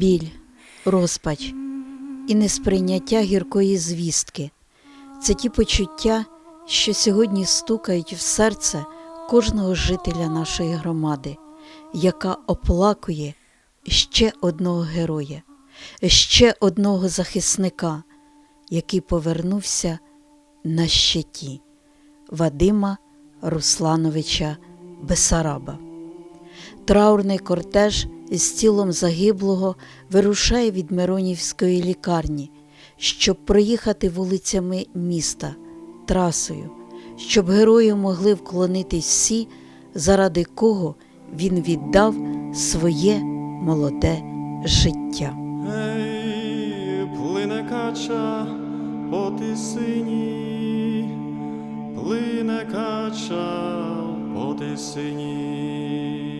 біль, розпач і несприйняття гіркої звістки. Це ті почуття, що сьогодні стукають в серце кожного жителя нашої громади, яка оплакує ще одного героя, ще одного захисника, який повернувся на щиті Вадима Руслановича Бесараба. Траурний кортеж із тілом загиблого вирушає від Миронівської лікарні, щоб проїхати вулицями міста трасою, щоб герою могли вклонитись всі, заради кого він віддав своє молоде життя. Ей, плине кача по тисині, плине кача по тисині.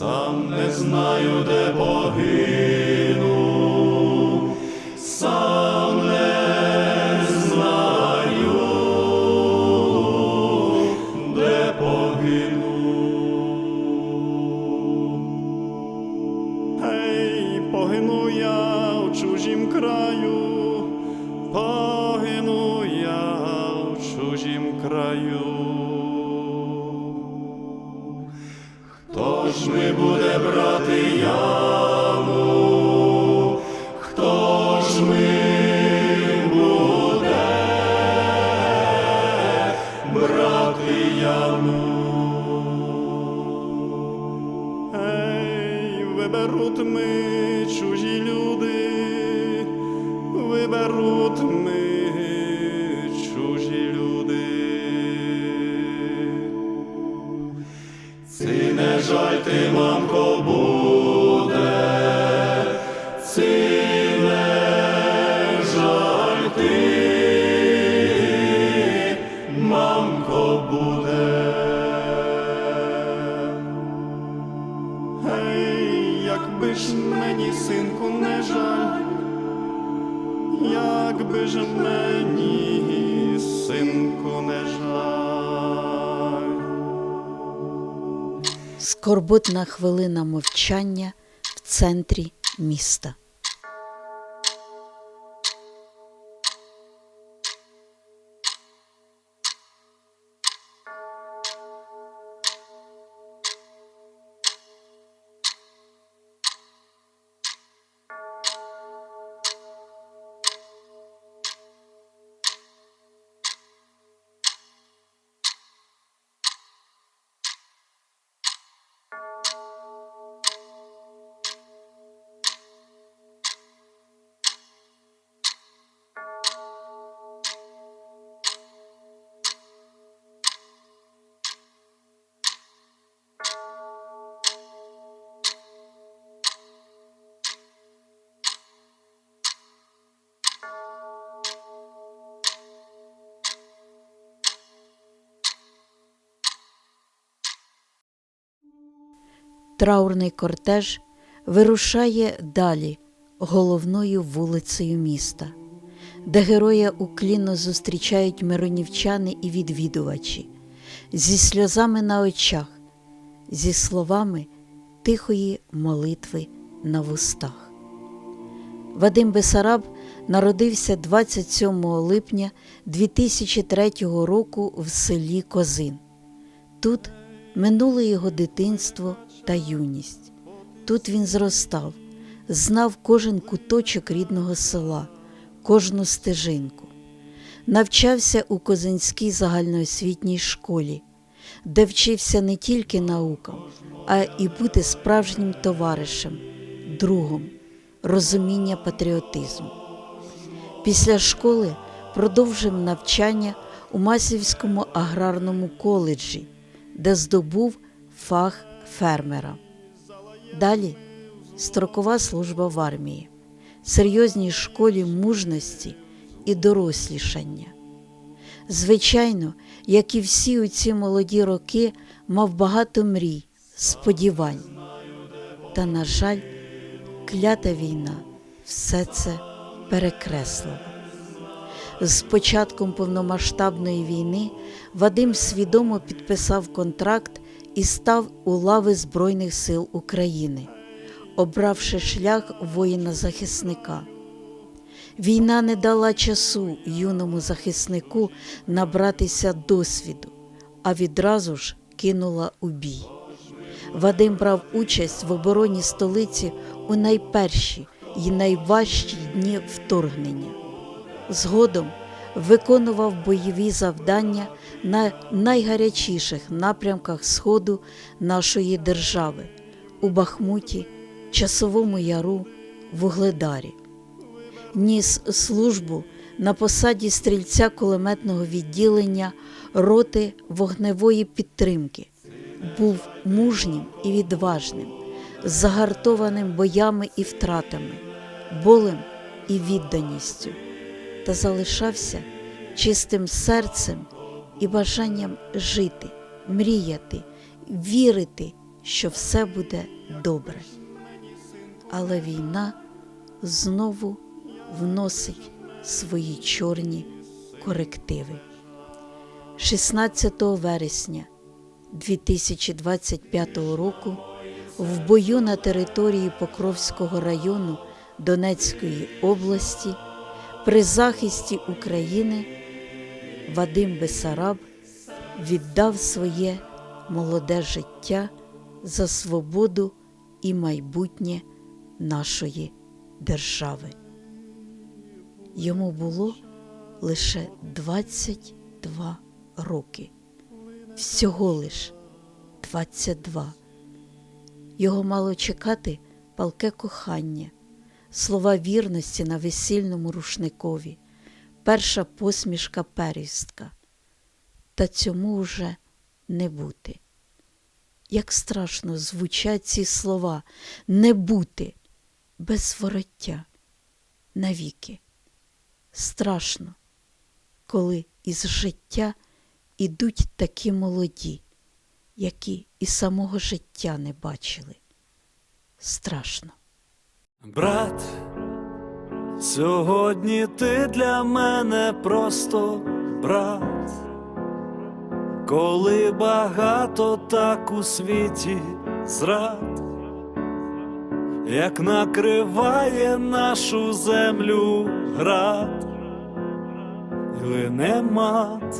Сам не знаю, де погину, виберуть ми чужі люди. Ці не жаль ти, мамко, Скорботна хвилина мовчання в центрі міста. Траурний кортеж вирушає далі головною вулицею міста, де героя уклінно зустрічають миронівчани і відвідувачі зі сльозами на очах, зі словами тихої молитви на вустах. Вадим Бесараб народився 27 липня 2003 року в селі Козин. Тут минуло його дитинство та юність. Тут він зростав, знав кожен куточок рідного села, кожну стежинку. Навчався у Козинській загальноосвітній школі, де вчився не тільки наукам, а і бути справжнім товаришем, другом, розуміння патріотизму. Після школи продовжив навчання у Масівському аграрному коледжі, де здобув фах фермера. Далі строкова служба в армії, серйозній школі мужності і дорослішання. Звичайно, як і всі у ці молоді роки, мав багато мрій, сподівань. Та, на жаль, клята війна все це перекреслила. З початком повномасштабної війни Вадим свідомо підписав контракт і став у лави Збройних сил України, обравши шлях воїна-захисника. Війна не дала часу юному захиснику набратися досвіду, а відразу ж кинула у бій. Вадим брав участь в обороні столиці у найперші і найважчі дні вторгнення. Згодом виконував бойові завдання на найгарячіших напрямках Сходу нашої держави у Бахмуті, Часовому Яру, Вугледарі. Ніс службу на посаді стрільця кулеметного відділення роти вогневої підтримки. Був мужнім і відважним, загартованим боями і втратами, болем і відданістю, та залишався чистим серцем і бажанням жити, мріяти, вірити, що все буде добре. Але війна знову вносить свої чорні корективи. 16 вересня 2025 року в бою на території Покровського району Донецької області при захисті України Вадим Бесараб віддав своє молоде життя за свободу і майбутнє нашої держави. Йому було лише 22 роки. Всього лиш 22. Його мало чекати палке кохання, слова вірності на весільному рушникові, перша посмішка первістка. Та цьому вже не бути. Як страшно звучать ці слова не бути без вороття навіки. Страшно, коли із життя ідуть такі молоді, які і самого життя не бачили. Страшно. Брат, сьогодні ти для мене просто брат, коли багато так у світі зрад, як накриває нашу землю град, лине мат.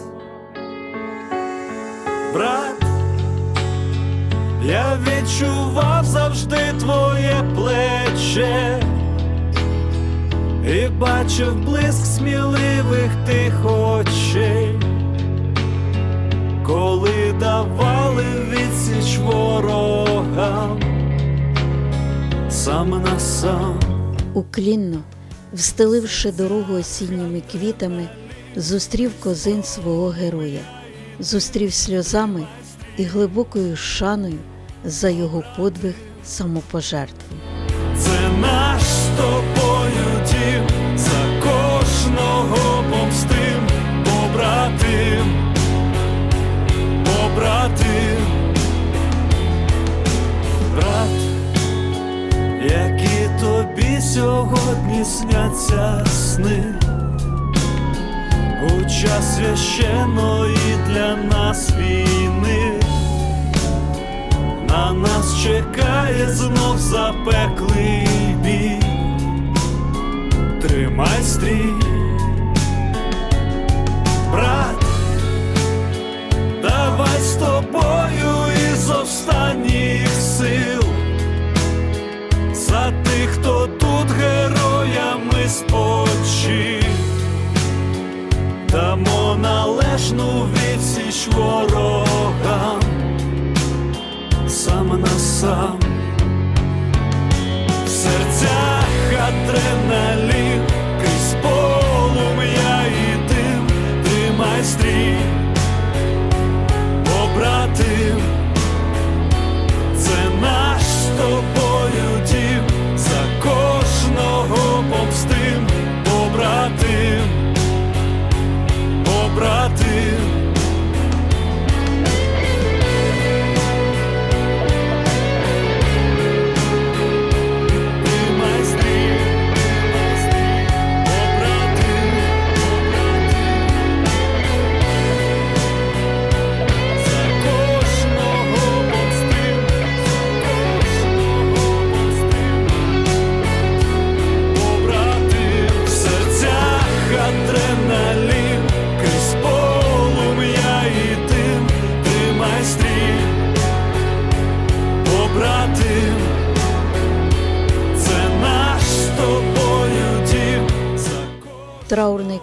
Брат, я відчував завжди твоє плече і бачив блиск сміливих тих очей, коли давали відсіч ворогам сам на сам. Уклінно, встеливши дорогу осінніми квітами, зустрів козин свого героя, зустрів сльозами і глибокою шаною за його подвиг самопожертви. Це наш з тобою дім, за кожного помстим, побратим, побратим, брат, які тобі сьогодні сняться сни. У час священої для нас війни на нас чекає знов запеклий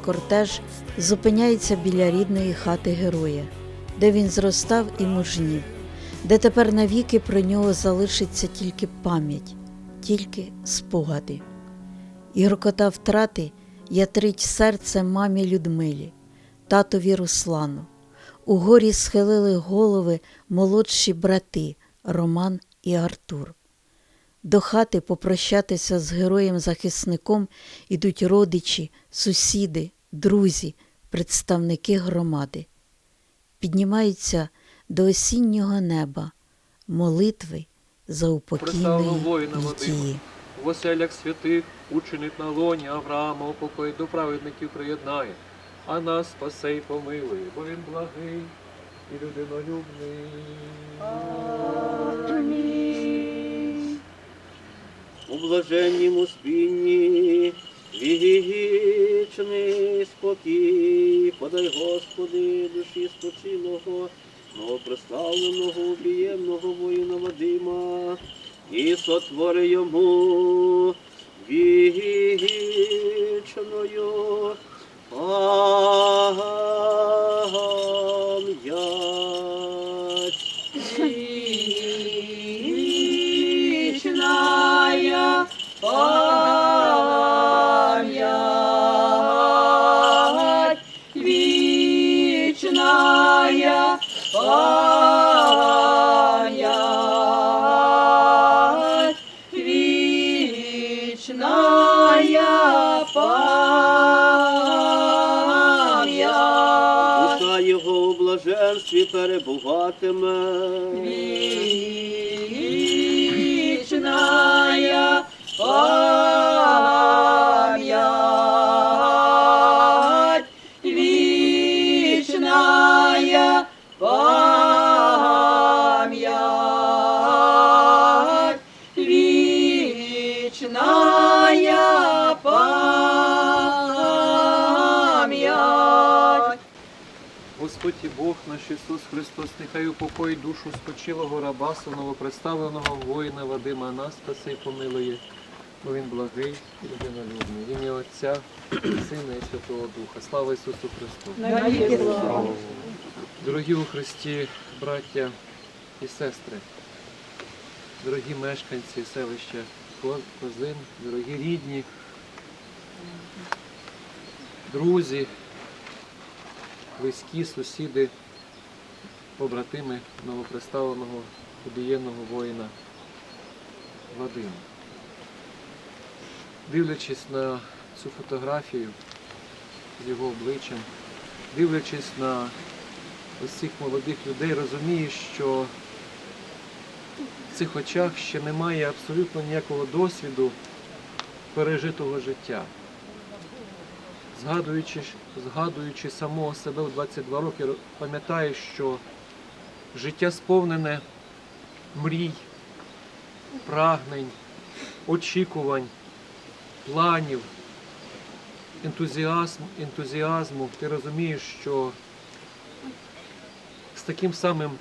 кортеж зупиняється біля рідної хати героя, де він зростав і мужнів, де тепер навіки про нього залишиться тільки пам'ять, тільки спогади. І грокота втрати ятрить серце мамі Людмилі, татові Руслану. У горі схилили голови молодші брати Роман і Артур. До хати попрощатися з героєм-захисником ідуть родичі, сусіди, друзі, представники громади. Піднімаються до осіннього неба молитви за упокійної Літії. В оселях святих учинить на лоні Авраама, упокой до праведників приєднає, а нас спасе й помилує, бо він благий і людинолюбний. У блаженнім спінні вічний спокій, подай Господи, душі спочилого, новоприставленого, обіємного воїна Вадима, і сотвори йому вічною пам'ять. Перебуватиме. Наш Ісус Христос, нехай упокоїть душу спочилого раба, новоприставленого воїна Вадима, нас спасе й помилує, бо він благий і людинолюбний. В ім'я Отця, Сина і Святого Духа. Слава Ісусу Христу! Дорогі у Христі, браття і сестри, дорогі мешканці селища Козин, дорогі рідні, друзі, близькі сусіди, побратими новоприставленого убієнного воїна Вадима. Дивлячись на цю фотографію з його обличчям, дивлячись на ось цих молодих людей, розумієш, що в цих очах ще немає абсолютно ніякого досвіду пережитого життя. Згадуючи, згадуючи самого себе в 22 роки, ро- пам'ятаєш, що життя сповнене мрій, прагнень, очікувань, планів, ентузіазм, ентузіазму. Ти розумієш, що з таким самим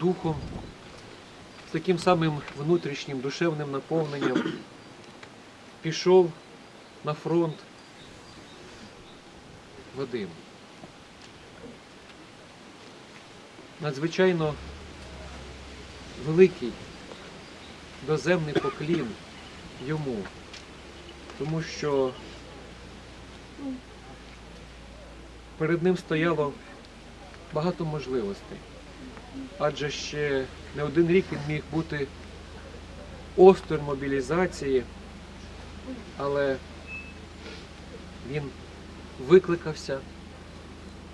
духом, з таким самим внутрішнім душевним наповненням пішов на фронт Вадим. Надзвичайно великий доземний поклін йому, тому що перед ним стояло багато можливостей. Адже ще не один рік він міг бути осторонь мобілізації, але він викликався,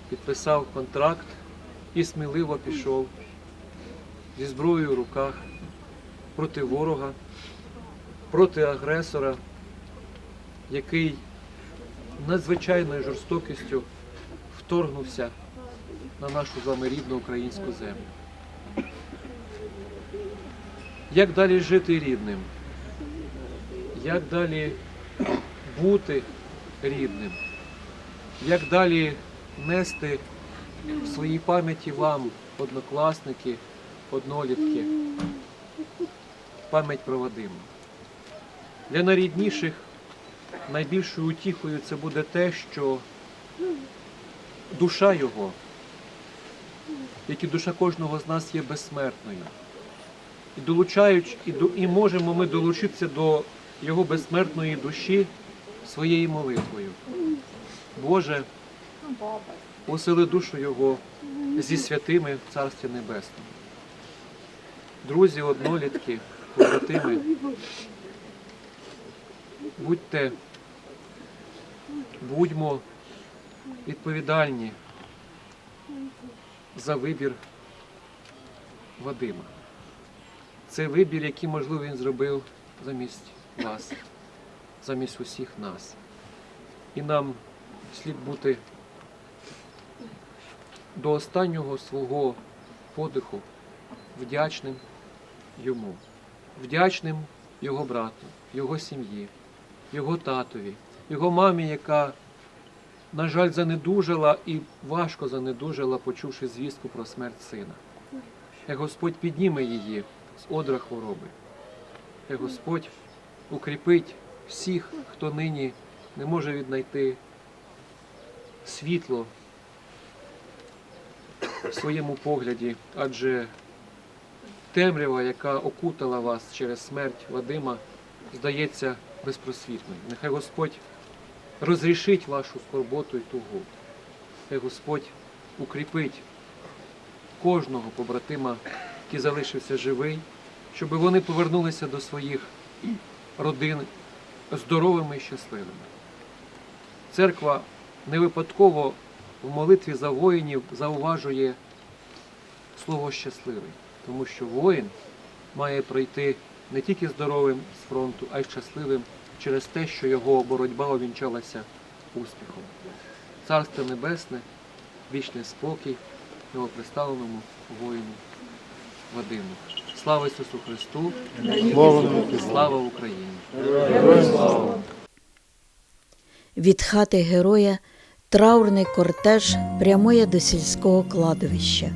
підписав контракт і сміливо пішов зі зброєю в руках проти ворога, проти агресора, який надзвичайною жорстокістю вторгнувся на нашу з вами рідну українську землю. Як далі жити рідним? Як далі бути рідним? Як далі нести в своїй пам'яті вам, однокласники, однолітки, пам'ять про Вадима? Для найрідніших найбільшою утіхою це буде те, що душа його, як і душа кожного з нас є безсмертною. І долучаючи, і, до- і можемо ми долучитися до його безсмертної душі своєю молитвою. Боже, усили душу Його зі святими в Царстві Небесному. Друзі, однолітки, побратими, будьте, будьмо відповідальні за вибір Вадима. Це вибір, який, можливо, він зробив замість вас, замість усіх нас. І нам слід бути до останнього свого подиху вдячним йому, вдячним його брату, його сім'ї, його татові, його мамі, яка, на жаль, занедужала і важко занедужала, почувши звістку про смерть сина. Як Господь підніме її з одра хвороби. Як Господь укріпить всіх, хто нині не може віднайти світло в своєму погляді, адже темрява, яка окутала вас через смерть Вадима, здається безпросвітною. Нехай Господь розрішить вашу скорботу і тугу. Нехай Господь укріпить кожного побратима, який залишився живий, щоб вони повернулися до своїх родин здоровими і щасливими. Церква не випадково в молитві за воїнів зауважує слово щасливий, тому що воїн має пройти не тільки здоровим з фронту, а й щасливим через те, що його боротьба увінчалася успіхом. Царство Небесне, вічний спокій його представленому воїну Вадиму. Слава Ісусу Христу! Слава Україні! Від хати героя траурний кортеж прямує до сільського кладовища,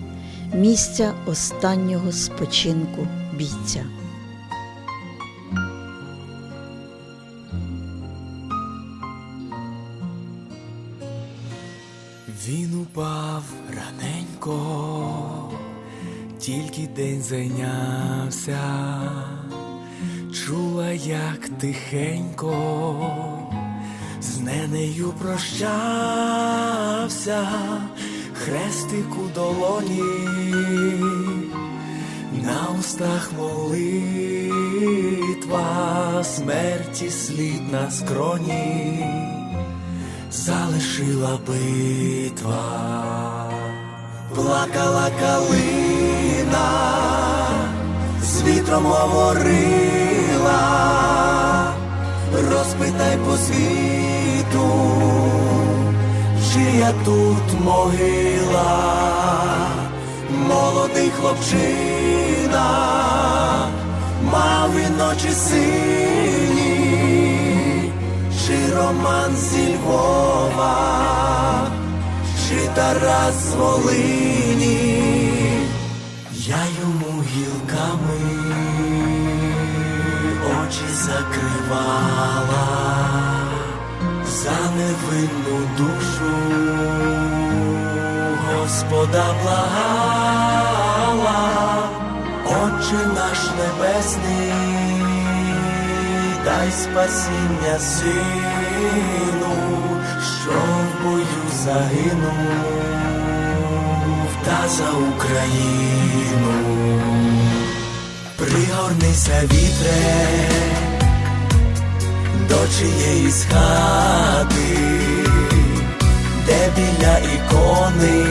місця останнього спочинку бійця. Він упав раненько, тільки день зайнявся, чула, як тихенько, з ненею прощався, хрестик у долоні, на устах молитва, смерті слід на скроні залишила битва, плакала калина, з вітром говорила, розпитай по світу, чия тут могила, молодий хлопчина, мав він очі сині чи Роман зі Львова, чи Тарас з Волині, я йому гілками очі закривала за невинну душу, Господа благала, Отче наш небесний дай спасіння сину, що в бою загинув та за Україну. Пригорнися вітре до чиєїсь хати, де біля ікони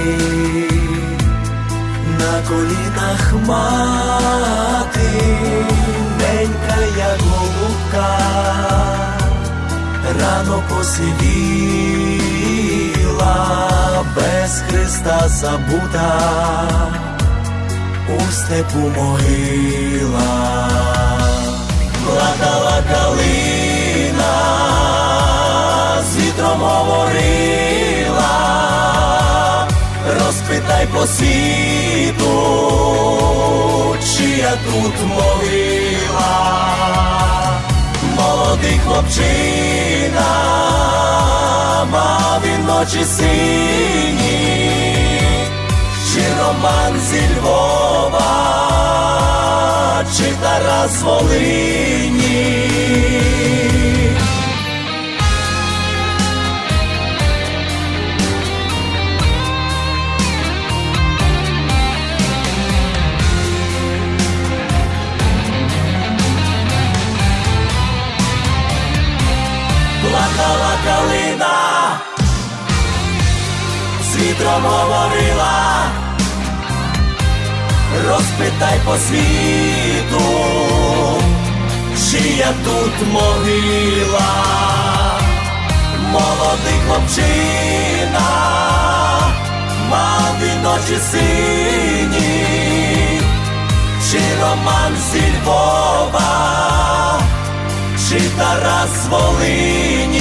на колінах мати, ненька як голубка, рано посивіла, без Христа забута, у степу могила, плакала калина, вітром говорила, розпитай по світу, чия тут могила, молодий хлопчина, ночі сині, чи роман зі Львова, чи Тарас Волині. Плакала калина, з вітром говорила, розпитай по світу, чия тут могила, молодий хлопчина, мав він сині, чи роман зі Львова чи Тарас Волині,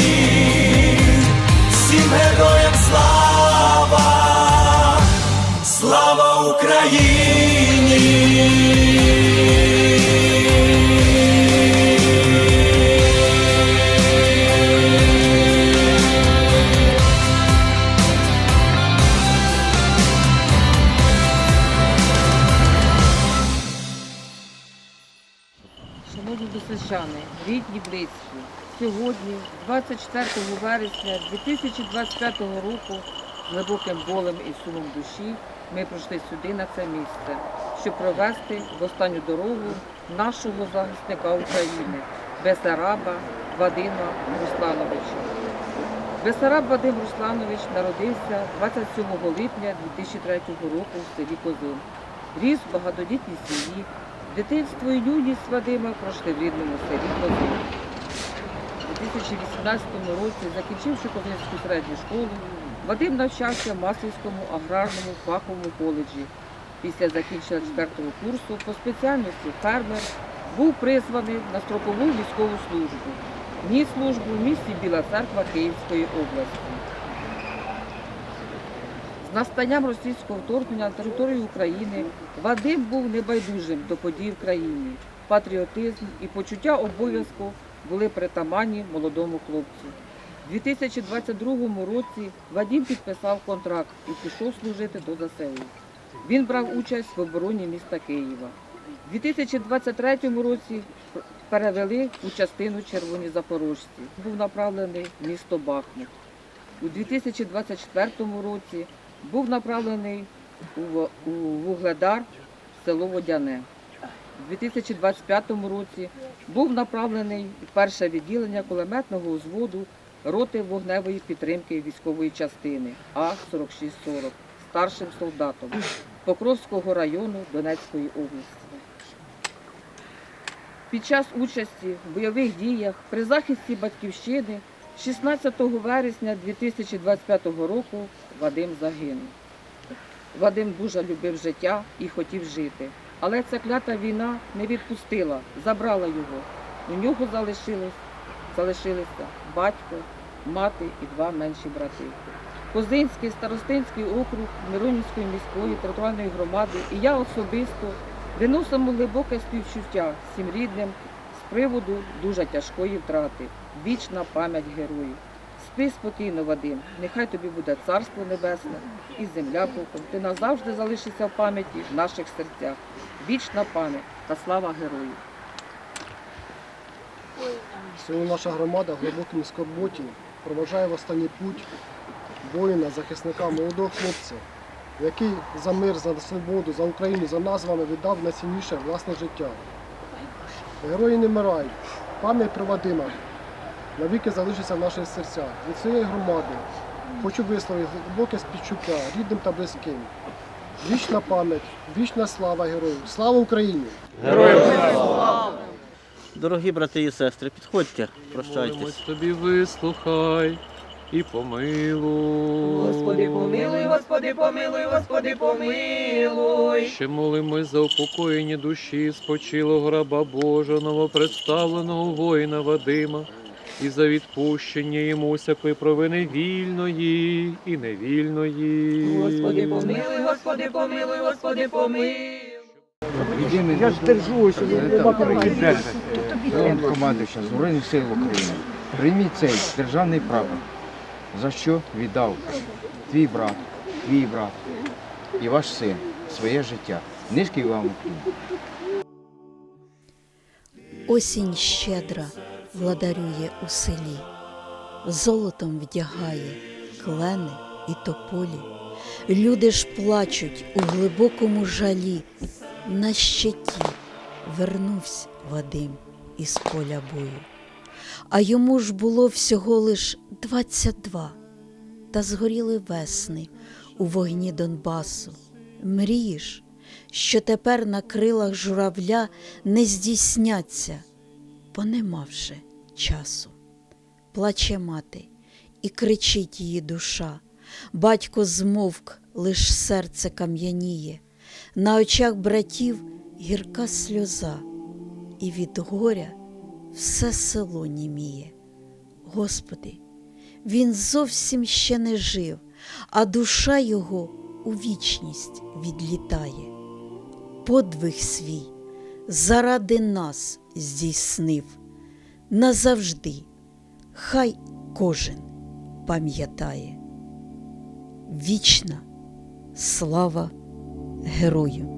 всім героям слава, слава Україні! Шановні рідні близькі, сьогодні, 24 вересня 2025 року, глибоким болем і сумом душі ми прийшли сюди, на це місце, щоб провести в останню дорогу нашого захисника України, Бесараба Вадима Руслановича. Бесараб Вадим Русланович народився 27 липня 2003 року в селі Козин. Ріс в багатодітній сім'ї. Дитинство і юність Вадима пройшли в рідному селі Козин. У 2018 році, закінчивши Козинську середню школу, Вадим навчався в Маслівському аграрному фаховому коледжі. Після закінчення 4 курсу по спеціальності фермер був призваний на строкову військову службу. Ніс службу в місті Біла Церква Київської області. Настанням російського вторгнення на територію України Вадим був небайдужим до подій в країні. Патріотизм і почуття обов'язку були притаманні молодому хлопцю. У 2022 році Вадим підписав контракт і пішов служити до ЗСУ. Він брав участь в обороні міста Києва. У 2023 році перевели у частину Червоні Запорожці. Був направлений в місто Бахмут. У 2024 році був направлений у Вугледар, село Водяне. У 2025 році був направлений перше відділення кулеметного узводу роти вогневої підтримки військової частини А-4640 старшим солдатом Покровського району Донецької області. Під час участі в бойових діях при захисті батьківщини 16 вересня 2025 року Вадим загинув. Вадим дуже любив життя і хотів жити. Але ця клята війна не відпустила, забрала його. У нього залишилися батько, мати і два менші брати. Козинський старостинський округ Миронівської міської територіальної громади і я особисто виносимо глибоке співчуття всім рідним з приводу дуже тяжкої втрати. Вічна пам'ять героїв. Спи спокійно, Вадим, нехай тобі буде царство небесне і земля боком. Ти назавжди залишишся в пам'яті в наших серцях. Вічна пам'ять та слава героїв. Сьогодні наша громада в глибокій скорботі проважає в останній путь воїна, захисника, молодого хлопця, який за мир, за свободу, за Україну, за нас з вами віддав найцінніше власне життя. Герої не вмирають. Пам'ять про Вадима навіки залишиться в наших серцях. Від своєї громади хочу висловити глибоке співчуття рідним та близьким. Вічна пам'ять, вічна слава героїв. Слава Україні! Героям! Дорогі брати і сестри, підходьте, Молимось прощайтесь. тобі, вислухай і помилуй. Господи, помилуй, Господи, помилуй, Господи, помилуй. Ще молимось за упокоєння душі спочилого раба Божого, новопредставленого воїна Вадима, і за відпущення йому всякої провини вільної і невільної. Господи, помилуй, Господи, помилуй, Господи, помилуй. Я ж держу, ось. Фронт зараз Збройних сил України. Прийміть цей державний прапор. за що віддав твій брат, твій брат і ваш син своє життя. Низький вам. Осінь щедра владарює у селі, золотом вдягає клени і тополі. Люди ж плачуть у глибокому жалі. На щиті вернувся Вадим із поля бою. А йому ж було всього лиш двадцять два, та згоріли весни у вогні Донбасу. Мрієш, що тепер на крилах журавля не здійсняться, бо нема вже часу. Плаче мати і кричить її душа. Батько змовк, лиш серце кам'яніє, на очах братів гірка сльоза, і від горя все село німіє. Господи, він зовсім ще не жив, а душа його у вічність відлітає. Подвиг свій заради нас здійснив назавжди, хай кожен пам'ятає. Вічна слава герою!